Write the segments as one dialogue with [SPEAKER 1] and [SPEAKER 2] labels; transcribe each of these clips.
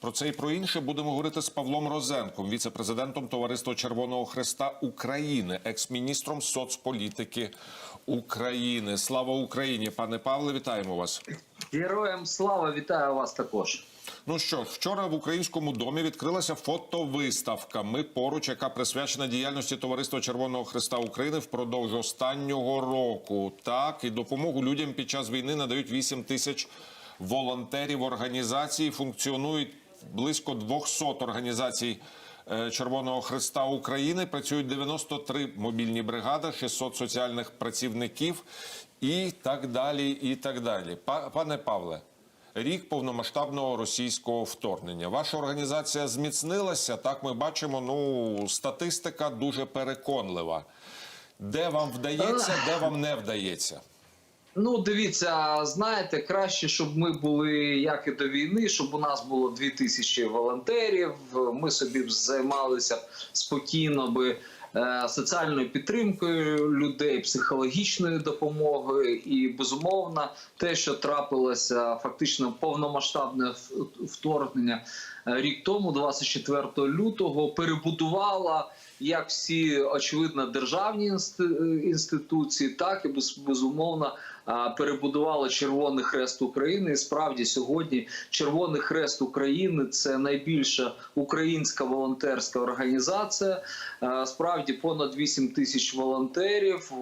[SPEAKER 1] Про це і про інше будемо говорити з Павлом Розенком, віце-президентом Товариства Червоного Хреста України, екс-міністром соцполітики України. Слава Україні, пане Павле, вітаємо вас.
[SPEAKER 2] Героям слава вітаю вас також.
[SPEAKER 1] Ну що, вчора в українському домі відкрилася фотовиставка. Ми поруч, яка присвячена діяльності Товариства Червоного Христа України впродовж останнього року. Так і допомогу людям під час війни надають 8 тисяч волонтерів організації. Функціонують близько 200 організацій. е, Червоного Христа України працюють 93 мобільні бригади, 600 соціальних працівників і так далі. І так далі. Па- Пане Павле, Рік повномасштабного російського вторгнення. Ваша організація зміцнилася. Так ми бачимо. Ну статистика дуже переконлива. Де вам вдається, де вам не вдається?
[SPEAKER 2] Ну, дивіться, знаєте, краще, щоб ми були як і до війни, щоб у нас було 2000 волонтерів. Ми собі б займалися спокійно би е, соціальною підтримкою людей, психологічною допомогою, і безумовно, те, що трапилося фактично повномасштабне вторгнення е, рік тому, 24 лютого, перебудувала. Як всі очевидно державні інсти- інституції, так і без- безумовно перебудували Червоний Хрест України. І справді сьогодні Червоний Хрест України це найбільша українська волонтерська організація. Справді понад 8 тисяч волонтерів,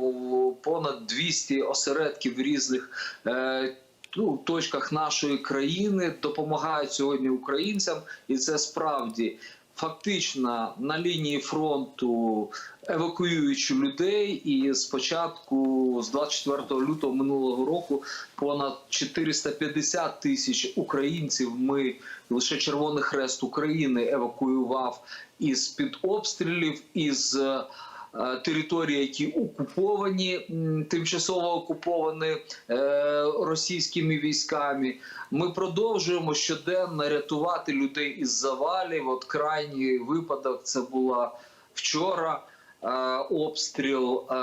[SPEAKER 2] понад 200 осередків різних. е, Ну, точках нашої країни допомагають сьогодні українцям, і це справді фактично на лінії фронту евакуюючи людей. І спочатку, з 24 лютого минулого року, понад 450 тисяч українців. Ми лише Червоний Хрест України евакуював із під обстрілів із. Е, Території, які окуповані, тимчасово окуповані е, російськими військами. Ми продовжуємо щоденно рятувати людей із завалів. От крайній випадок це була вчора. Е, Обстріл е,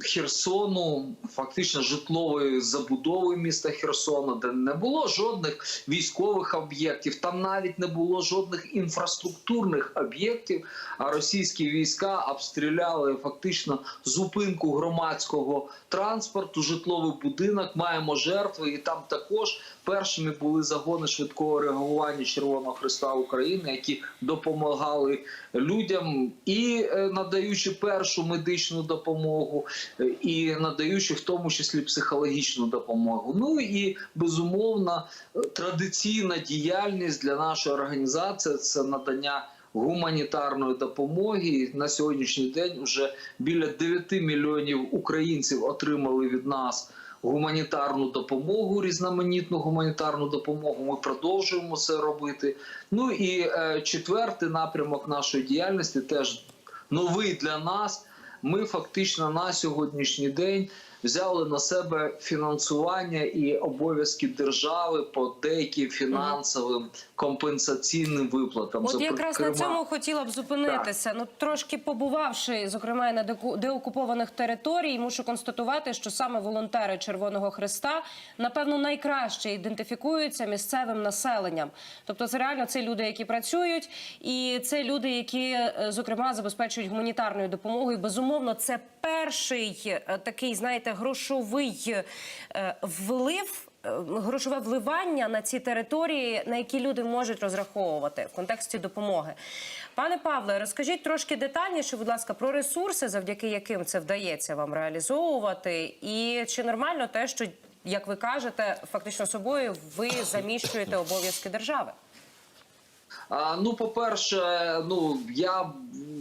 [SPEAKER 2] Херсону, фактично житлової забудови міста Херсону, де не було жодних військових об'єктів, там навіть не було жодних інфраструктурних об'єктів. А російські війська обстріляли фактично зупинку громадського транспорту, житловий будинок. Маємо жертви, і там також першими були загони швидкого реагування Червоного Христа України, які допомагали людям і е, надаючи першу медичну допомогу, е, і надаючи в тому числі психологічну допомогу. Ну і безумовно традиційна діяльність для нашої організації це надання. Гуманітарної допомоги на сьогоднішній день вже біля 9 мільйонів українців отримали від нас гуманітарну допомогу, різноманітну гуманітарну допомогу. Ми продовжуємо це робити. Ну і е, четвертий напрямок нашої діяльності теж новий для нас. Ми фактично на сьогоднішній день взяли на себе фінансування і обов'язки держави по деяким фінансовим компенсаційним виплатам.
[SPEAKER 3] От якраз на цьому хотіла б зупинитися. Ну трошки побувавши, зокрема на деокупованих територій, мушу констатувати, що саме волонтери Червоного Христа напевно найкраще ідентифікуються місцевим населенням. Тобто, це реально це люди, які працюють, і це люди, які е, зокрема забезпечують гуманітарною допомогою. Безумовно, це перший е, такий, знаєте, грошовий е, влив е, грошове вливання на ці території, на які люди можуть розраховувати в контексті допомоги. Пане Павле, розкажіть трошки детальніше, будь ласка, про ресурси, завдяки яким це вдається вам реалізовувати, і чи нормально те, що як ви кажете, фактично собою ви заміщуєте обов'язки держави?
[SPEAKER 2] Ну, по-перше, ну я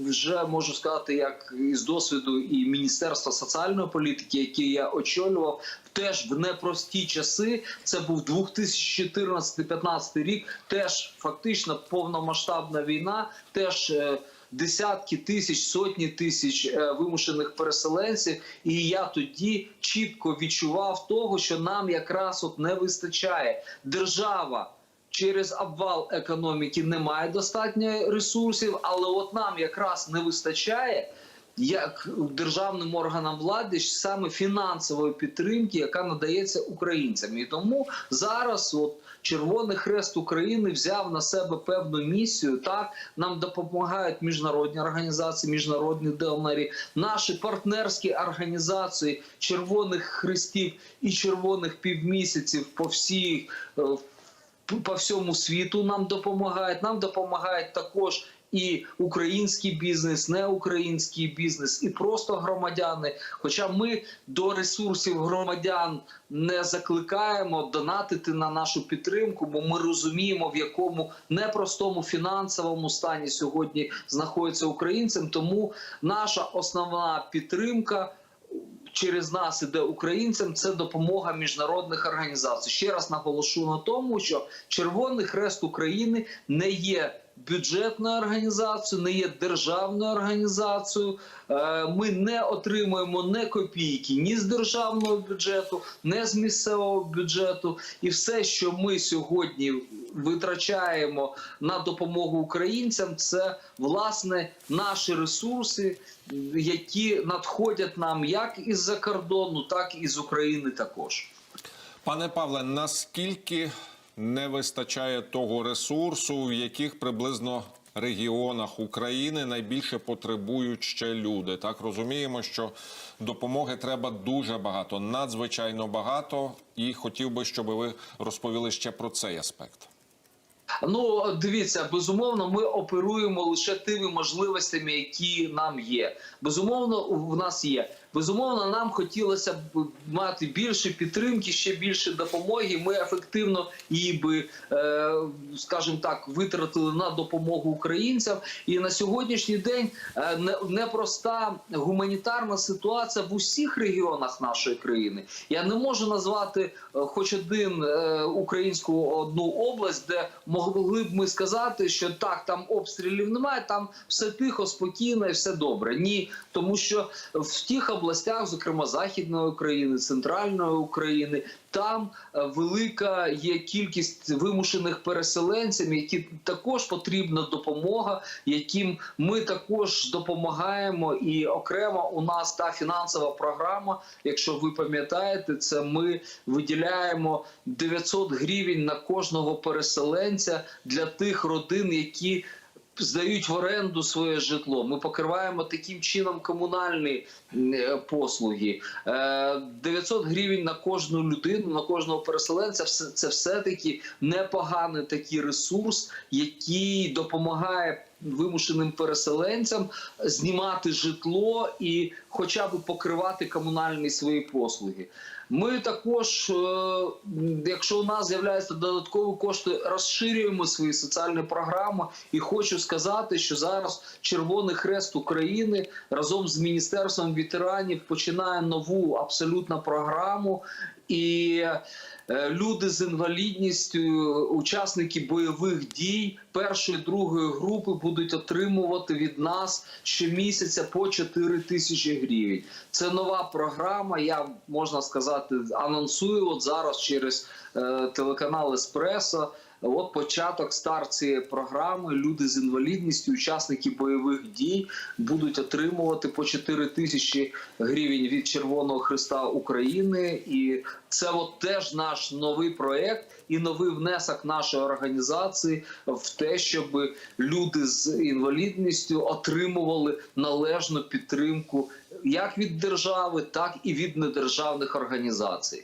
[SPEAKER 2] вже можу сказати, як із досвіду і Міністерства соціальної політики, яке я очолював, теж в непрості часи. Це був 2014-2015 рік. Теж фактично повномасштабна війна. Теж е, десятки тисяч, сотні тисяч е, вимушених переселенців. І я тоді чітко відчував того, що нам якраз от не вистачає держава через обвал економіки немає достатньо ресурсів, але от нам якраз не вистачає. Як державним органам влади саме фінансової підтримки, яка надається українцям, і тому зараз, от Червоний Хрест України взяв на себе певну місію. Так нам допомагають міжнародні організації, міжнародні донори, наші партнерські організації Червоних Хрестів і Червоних півмісяців по всій е, по всьому світу нам допомагають. Нам допомагають також. І український бізнес, неукраїнський бізнес, і просто громадяни. Хоча ми до ресурсів громадян не закликаємо донатити на нашу підтримку, бо ми розуміємо, в якому непростому фінансовому стані сьогодні знаходяться українцям. Тому наша основна підтримка через нас іде українцям. Це допомога міжнародних організацій. Ще раз наголошу на тому, що Червоний Хрест України не є. Бюджетною організацією, не є державною організацією. Е, Ми не отримуємо не копійки ні з державного бюджету, не з місцевого бюджету. І все, що ми сьогодні витрачаємо на допомогу українцям, це власне наші ресурси, які надходять нам як із-за кордону, так і з України також.
[SPEAKER 1] Пане Павле, наскільки не вистачає того ресурсу, в яких приблизно регіонах України найбільше потребують ще люди? Так розуміємо, що допомоги треба дуже багато, надзвичайно багато. І хотів би, щоб ви розповіли ще про цей аспект.
[SPEAKER 2] Ну, дивіться, безумовно, ми оперуємо лише тими можливостями, які нам є. Безумовно, в нас є. Безумовно, нам хотілося б мати більше підтримки, ще більше допомоги. Ми ефективно її би, е, скажімо так, витратили на допомогу українцям. І на сьогоднішній день е, непроста гуманітарна ситуація в усіх регіонах нашої країни. Я не можу назвати е, хоч один українську одну область, де могли б ми сказати, що так, там обстрілів немає, там все тихо, спокійно і все добре. Ні, тому що в тих областях, зокрема Західної України, центральної України, там е, велика є кількість вимушених переселенців, які також потрібна допомога, яким ми також допомагаємо. І окремо у нас та фінансова програма. Якщо ви пам'ятаєте, це ми виділяємо 900 гривень на кожного переселенця для тих родин, які здають в оренду своє житло. Ми покриваємо таким чином комунальні е, послуги. Е, 900 гривень на кожну людину, на кожного переселенця. Це все-таки непоганий такий ресурс, який допомагає вимушеним переселенцям знімати житло і хоча б покривати комунальні свої послуги. Ми також, е, якщо у нас з'являються додаткові кошти, розширюємо свої соціальні програми. І хочу сказати, що зараз Червоний Хрест України разом з міністерством ветеранів починає нову абсолютно програму. І е, люди з інвалідністю, учасники бойових дій першої другої групи будуть отримувати від нас щомісяця по 4 тисячі гривень. Це нова програма. Я можна сказати, анонсую от зараз через е, телеканал Еспресо. От початок старт цієї програми. Люди з інвалідністю, учасники бойових дій будуть отримувати по 4 тисячі гривень від Червоного Христа України. І це от теж наш новий проект і новий внесок нашої організації в те, щоб люди з інвалідністю отримували належну підтримку як від держави, так і від недержавних організацій.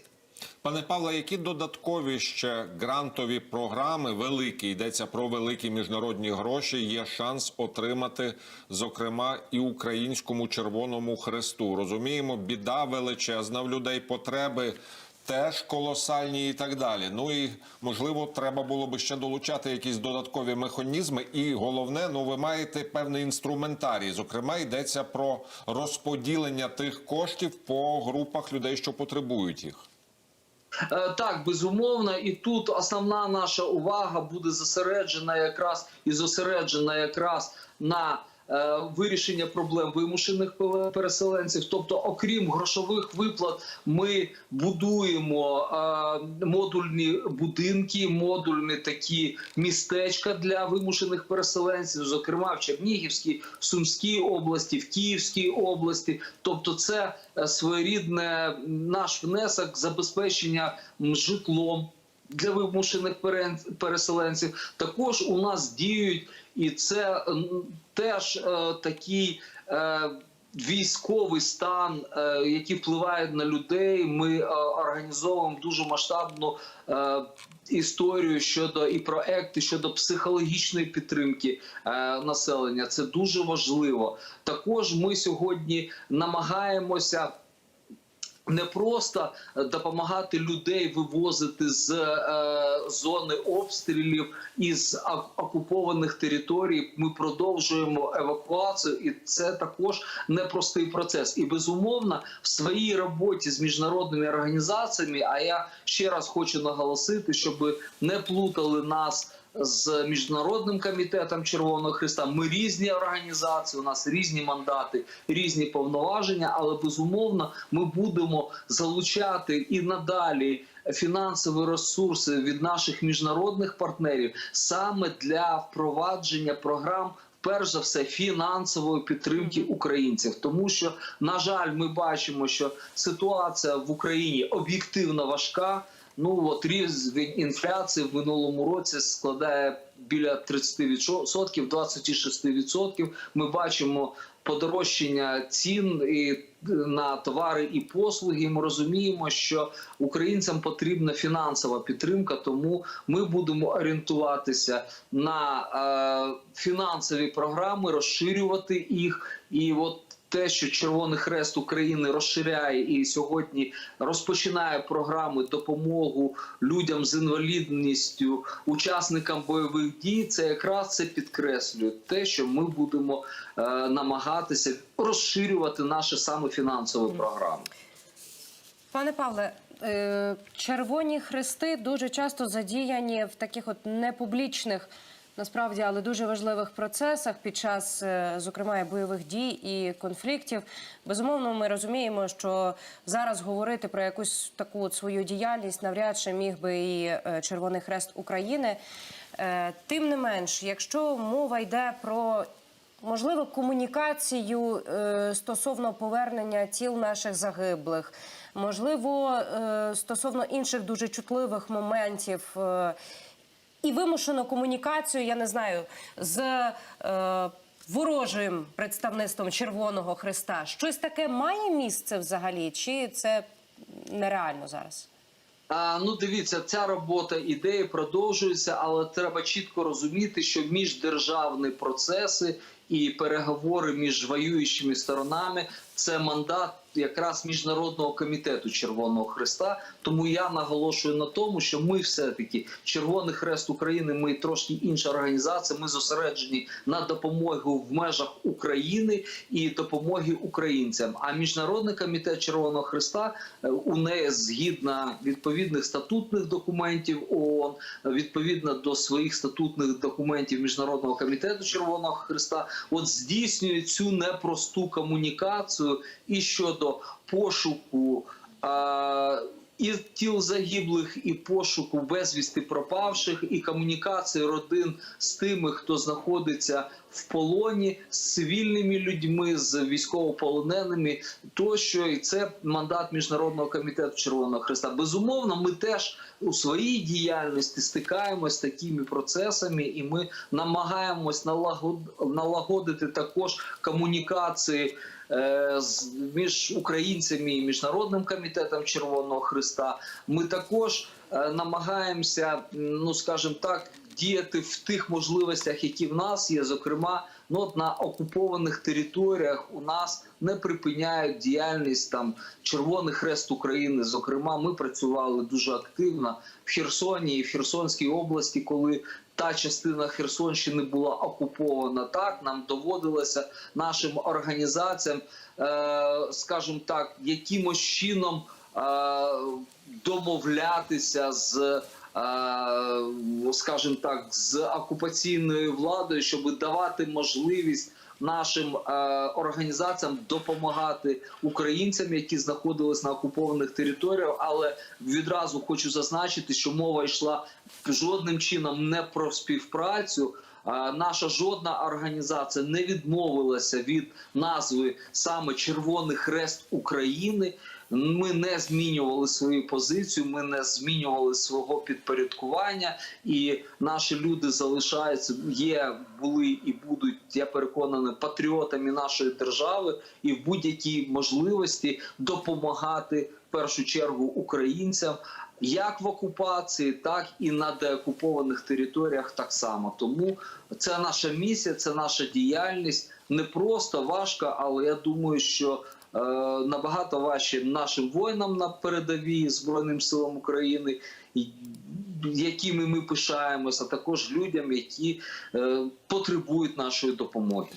[SPEAKER 1] Пане Павле, які додаткові ще грантові програми великі йдеться про великі міжнародні гроші? Є шанс отримати, зокрема, і українському Червоному Хресту. Розуміємо, біда величезна в людей, потреби теж колосальні і так далі. Ну і можливо, треба було би ще долучати якісь додаткові механізми. І головне, ну ви маєте певний інструментарій. Зокрема, йдеться про розподілення тих коштів по групах людей, що потребують їх.
[SPEAKER 2] Е, Так, безумовно, і тут основна наша увага буде зосереджена якраз і зосереджена якраз на вирішення проблем вимушених переселенців. Тобто, окрім грошових виплат, ми будуємо е, модульні будинки, модульні такі містечка для вимушених переселенців, зокрема в Чернігівській, в Сумській області, в Київській області. Тобто, це е, своєрідне наш внесок забезпечення житлом для вимушених переселенців. Також у нас діють, і це теж е, такий. Е, Військовий стан, е, який впливає на людей, ми організовуємо дуже масштабну історію щодо і проекти щодо психологічної підтримки населення. Це дуже важливо. Також ми сьогодні намагаємося. Не просто е, допомагати людей вивозити з е, зони обстрілів із окупованих територій. Ми продовжуємо евакуацію, і це також непростий процес. І безумовно, в своїй роботі з міжнародними організаціями. А я ще раз хочу наголосити, щоб не плутали нас. З міжнародним комітетом Червоного Христа ми різні організації, у нас різні мандати, різні повноваження, але безумовно ми будемо залучати і надалі фінансові ресурси від наших міжнародних партнерів саме для впровадження програм. Перш за все, фінансової підтримки українців, тому що на жаль, ми бачимо, що ситуація в Україні об'єктивно важка. Ну от рівень інфляції в минулому році складає біля 30%, 26%. Ми бачимо подорожчання цін і на товари і послуги. Ми розуміємо, що українцям потрібна фінансова підтримка, тому ми будемо орієнтуватися на е, фінансові програми, розширювати їх і от. Те, що Червоний Хрест України розширяє і сьогодні розпочинає програми допомогу людям з інвалідністю, учасникам бойових дій, це якраз це підкреслює те, що ми будемо е, намагатися розширювати наші саме фінансові програми.
[SPEAKER 3] Пане Павле, е, червоні хрести дуже часто задіяні в таких от непублічних, насправді, але дуже важливих процесах під час, е, зокрема, бойових дій і конфліктів. Безумовно, ми розуміємо, що зараз говорити про якусь таку свою діяльність навряд чи міг би і е, Червоний Хрест України. Е, Тим не менш, якщо мова йде про можливо, комунікацію стосовно повернення тіл наших загиблих, можливо, стосовно інших дуже чутливих моментів. І вимушену комунікацію, я не знаю, з е, ворожим представництвом Червоного Христа. Щось таке має місце взагалі, чи це нереально зараз?
[SPEAKER 2] А, ну, дивіться, ця робота ідеї продовжується, але треба чітко розуміти, що міждержавні процеси і переговори між воюючими сторонами це мандат якраз міжнародного комітету Червоного Христа. Тому я наголошую на тому, що ми все-таки Червоний Хрест України. Ми трошки інша організація. Ми зосереджені на допомогу в межах України і допомоги українцям. А міжнародний комітет Червоного Христа е, у неї згідно відповідних статутних документів ООН, відповідно до своїх статутних документів Міжнародного комітету Червоного Христа, от здійснює цю непросту комунікацію і щодо пошуку. А, і тіл загиблих, і пошуку безвісти пропавших, і комунікації родин з тими, хто знаходиться в полоні, з цивільними людьми, з військовополоненими, тощо, і це мандат міжнародного комітету Червоного Христа. Безумовно, ми теж у своїй діяльності стикаємось з такими процесами, і ми намагаємось налагод- налагодити також комунікації. Е, Між українцями і міжнародним комітетом Червоного Христа ми також е, намагаємося, ну скажімо так, діяти в тих можливостях, які в нас є. Зокрема, ну от на окупованих територіях у нас не припиняють діяльність там Червоний Хрест України. Зокрема, ми працювали дуже активно в Херсоні і в Херсонській області, коли та частина Херсонщини була окупована. Так нам доводилося нашим організаціям, е, скажімо так, якимось чином е, домовлятися з. Е, Скажімо так, з окупаційною владою, щоб давати можливість нашим е, організаціям допомагати українцям, які знаходились на окупованих територіях. Але відразу хочу зазначити, що мова йшла жодним чином не про співпрацю. А Наша жодна організація не відмовилася від назви саме Червоний Хрест України. Ми не змінювали свою позицію, ми не змінювали свого підпорядкування, і наші люди залишаються, є, були і будуть, я переконаний, патріотами нашої держави і в будь-якій можливості допомагати першу чергу українцям. Як в окупації, так і на деокупованих територіях так само. Тому це наша місія, це наша діяльність. Не просто важко, але я думаю, що е, набагато важче нашим воїнам на передовій Збройним силам України, якими ми пишаємося, а також людям, які е, потребують нашої допомоги.